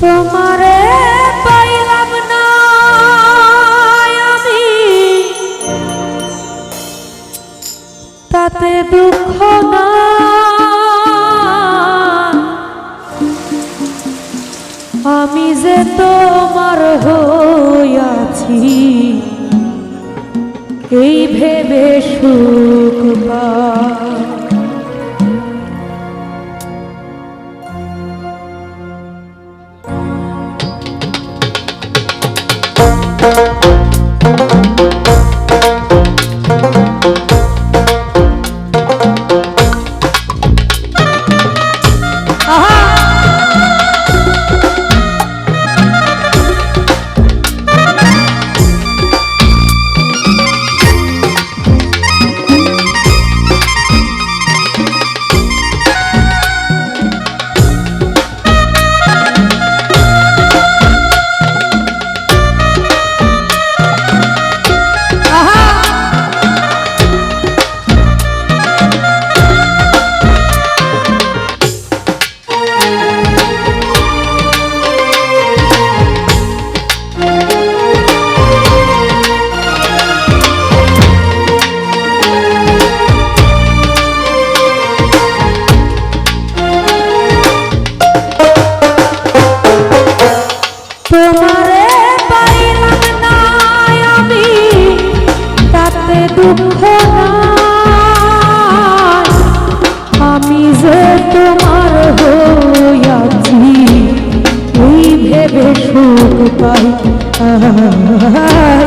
তোমারে পাইলাম না তাতে দুঃখ না। আমি যে তোমার হইয়াছি এই ভেবে সুখ পাই। সুখ পাই আমি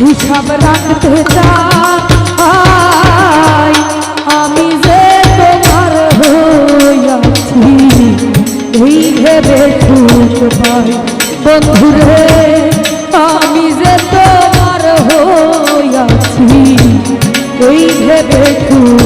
হিসাব রাখতে চাই। আমি যে তোমার হইয়াছি এই ভেবে সুখ পাই। বন্ধুরে, আমি যে তোমার হইয়াছি এই ভেবে সুখ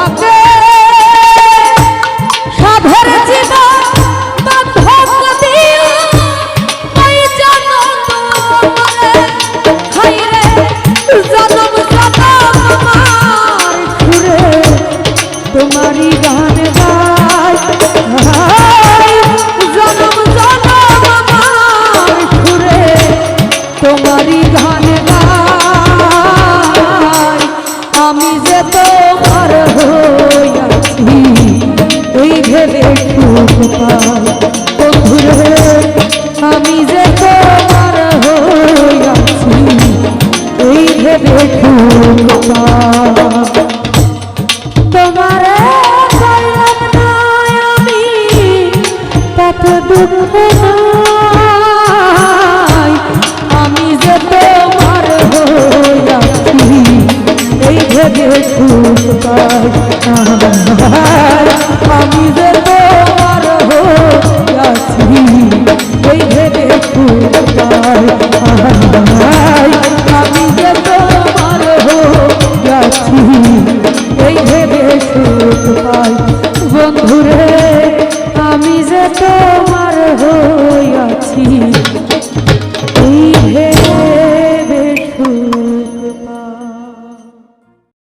হাতে